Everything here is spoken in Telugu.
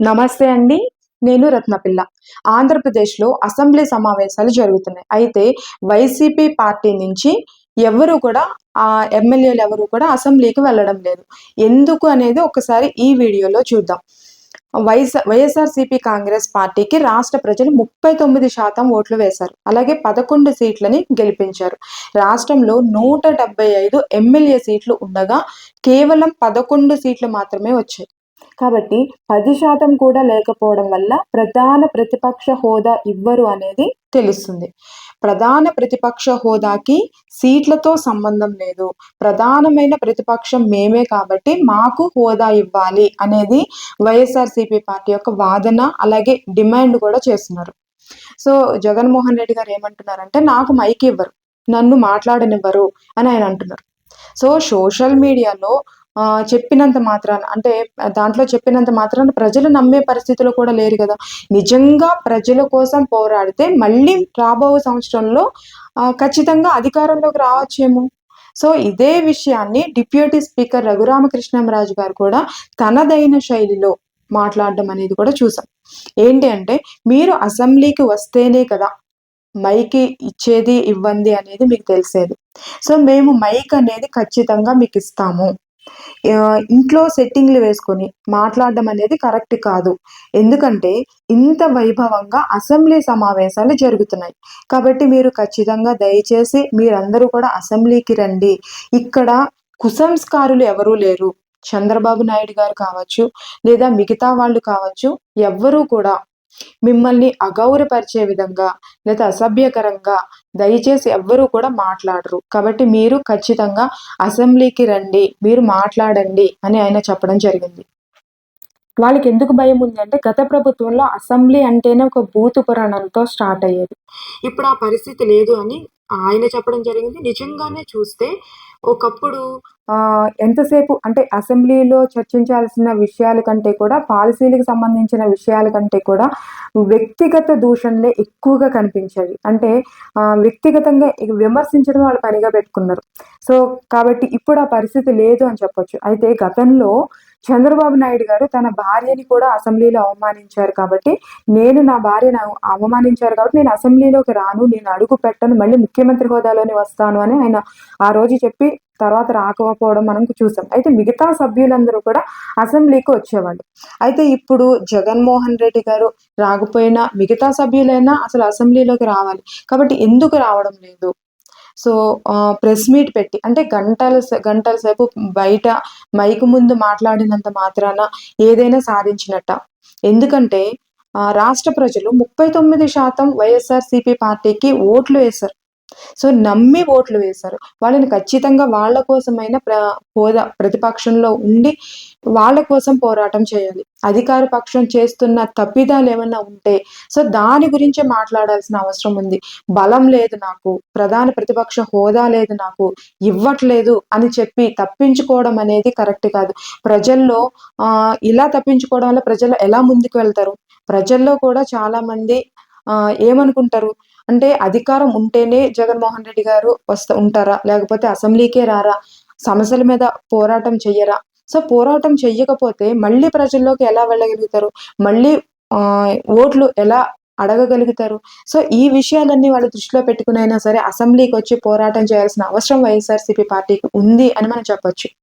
నమస్తే అండి నేను రత్నపిల్ల. ఆంధ్రప్రదేశ్లో అసెంబ్లీ సమావేశాలు జరుగుతున్నాయి. అయితే వైసీపీ పార్టీ నుంచి ఎవరు కూడా ఆ ఎమ్మెల్యేలు ఎవరు కూడా అసెంబ్లీకి వెళ్ళడం లేదు. ఎందుకు అనేది ఒకసారి ఈ వీడియోలో చూద్దాం. వైఎస్ వైఎస్ఆర్సీపీ కాంగ్రెస్ పార్టీకి రాష్ట్ర ప్రజలు ముప్పై తొమ్మిది శాతం ఓట్లు వేశారు. అలాగే పదకొండు సీట్లని గెలిపించారు. రాష్ట్రంలో నూట డెబ్బై ఐదు ఎమ్మెల్యే సీట్లు ఉండగా కేవలం పదకొండు సీట్లు మాత్రమే వచ్చాయి. కాబట్టి పది శాతం కూడా లేకపోవడం వల్ల ప్రధాన ప్రతిపక్ష హోదా ఇవ్వరు అనేది తెలుస్తుంది. ప్రధాన ప్రతిపక్ష హోదాకి సీట్లతో సంబంధం లేదు. ప్రధానమైన ప్రతిపక్షం మేమే కాబట్టి మాకు హోదా ఇవ్వాలి అనేది వైఎస్ఆర్సీపీ పార్టీ యొక్క వాదన అలాగే డిమాండ్ కూడా చేస్తున్నారు. సో జగన్మోహన్ రెడ్డి గారు ఏమంటున్నారంటే నాకు మైక్ ఇవ్వరు నన్ను మాట్లాడనివ్వరు అని ఆయన అంటున్నారు. సో సోషల్ మీడియాలో చెప్పినంత మాత్రాన అంటే దాంట్లో చెప్పినంత మాత్రాన ప్రజలు నమ్మే పరిస్థితిలో కూడా లేరు కదా. నిజంగా ప్రజల కోసం పోరాడితే మళ్ళీ రాబో సంవత్సరంలో ఖచ్చితంగా అధికారంలోకి రావచ్చేమో. సో ఇదే విషయాన్ని డిప్యూటీ స్పీకర్ రఘురామకృష్ణంరాజు గారు కూడా తనదైన శైలిలో మాట్లాడడం అనేది కూడా చూసాం. ఏంటి అంటే మీరు అసెంబ్లీకి వస్తేనే కదా మైకి ఇచ్చేది ఇవ్వండి అనేది మీకు తెలిసేది. సో మేము మైక్ అనేది ఖచ్చితంగా మీకు ఇస్తాము. ఇంట్లో సెట్టింగ్లు వేసుకొని మాట్లాడడం అనేది కరెక్ట్ కాదు. ఎందుకంటే ఇంత వైభవంగా అసెంబ్లీ సమావేశాలు జరుగుతున్నాయి. కాబట్టి మీరు ఖచ్చితంగా దయచేసి మీరందరూ కూడా అసెంబ్లీకి రండి. ఇక్కడ కుసంస్కారులు ఎవరూ లేరు. చంద్రబాబు నాయుడు గారు కావచ్చు లేదా మిగతా వాళ్ళు కావచ్చు ఎవ్వరూ కూడా మిమ్మల్ని అగౌరపరిచే విధంగా లేదా అసభ్యకరంగా దయచేసి ఎవ్వరూ కూడా మాట్లాడరు. కాబట్టి మీరు ఖచ్చితంగా అసెంబ్లీకి రండి మీరు మాట్లాడండి అని ఆయన చెప్పడం జరిగింది. వాళ్ళకి ఎందుకు భయం ఉంది అంటే గత ప్రభుత్వంలో అసెంబ్లీ అంటేనే ఒక బూతు పురాణంతో స్టార్ట్ అయ్యేది. ఇప్పుడు ఆ పరిస్థితి లేదు అని ఆయన చెప్పడం జరిగింది. నిజంగానే చూస్తే ఒకప్పుడు ఎంతసేపు అంటే అసెంబ్లీలో చర్చించాల్సిన విషయాల కంటే కూడా పాలసీలకు సంబంధించిన విషయాల కంటే కూడా వ్యక్తిగత దూషణలే ఎక్కువగా కనిపించేవి. అంటే వ్యక్తిగతంగా విమర్శించడం వాళ్ళు పనిగా పెట్టుకున్నారు. సో కాబట్టి ఇప్పుడు ఆ పరిస్థితి లేదు అని చెప్పొచ్చు. అయితే గతంలో చంద్రబాబు నాయుడు గారు తన భార్యని కూడా అసెంబ్లీలో అవమానించారు కాబట్టి నేను నా భార్యను అవమానించారు కాబట్టి నేను అసెంబ్లీలోకి రాను నేను అడుగు పెట్టను మళ్ళీ ముఖ్యమంత్రి హోదాలోనే వస్తాను అని ఆయన ఆ రోజు చెప్పి తర్వాత రాకపోవడం మనం చూసాం. అయితే మిగతా సభ్యులందరూ కూడా అసెంబ్లీకి వచ్చేవాళ్ళు. అయితే ఇప్పుడు జగన్మోహన్ రెడ్డి గారు రాకపోయినా మిగతా సభ్యులైనా అసలు అసెంబ్లీలోకి రావాలి. కాబట్టి ఎందుకు రావడం లేదు? సో ప్రెస్ మీట్ పెట్టి అంటే గంటల గంటల సేపు బయట మైకు ముందు మాట్లాడినంత మాత్రాన ఏదైనా సాధించినట్ట. ఎందుకంటే రాష్ట్ర ప్రజలు ముప్పై తొమ్మిది శాతం వైఎస్ఆర్ పార్టీకి ఓట్లు వేశారు. సో నమ్మి ఓట్లు వేశారు. వాళ్ళని ఖచ్చితంగా వాళ్ళ కోసమైన ప్ర హోదా ప్రతిపక్షంలో ఉండి వాళ్ళ కోసం పోరాటం చేయాలి. అధికార పక్షం చేస్తున్న తప్పిదాలు ఏమన్నా ఉంటే సో దాని గురించి మాట్లాడాల్సిన అవసరం ఉంది. బలం లేదు నాకు ప్రధాన ప్రతిపక్ష హోదా లేదు నాకు ఇవ్వట్లేదు అని చెప్పి తప్పించుకోవడం అనేది కరెక్ట్ కాదు. ప్రజల్లో ఇలా తప్పించుకోవడం వల్ల ప్రజలు ఎలా ముందుకు వెళ్తారు? ప్రజల్లో కూడా చాలా మంది ఏమనుకుంటారు? అంటే అధికారం ఉంటేనే జగన్మోహన్ రెడ్డి గారు వస్తా ఉంటారా? లేకపోతే అసెంబ్లీకే రారా? సమస్యల మీద పోరాటం చెయ్యరా? సో పోరాటం చెయ్యకపోతే మళ్ళీ ప్రజల్లోకి ఎలా వెళ్ళగలుగుతారు? మళ్ళీ ఓట్లు ఎలా అడగగలుగుతారు? సో ఈ విషయాలన్నీ వాళ్ళు దృష్టిలో పెట్టుకునైనా సరే అసెంబ్లీకి వచ్చి పోరాటం చేయాల్సిన అవసరం వైఎస్ఆర్సీపీ పార్టీకి ఉంది అని మనం చెప్పొచ్చు.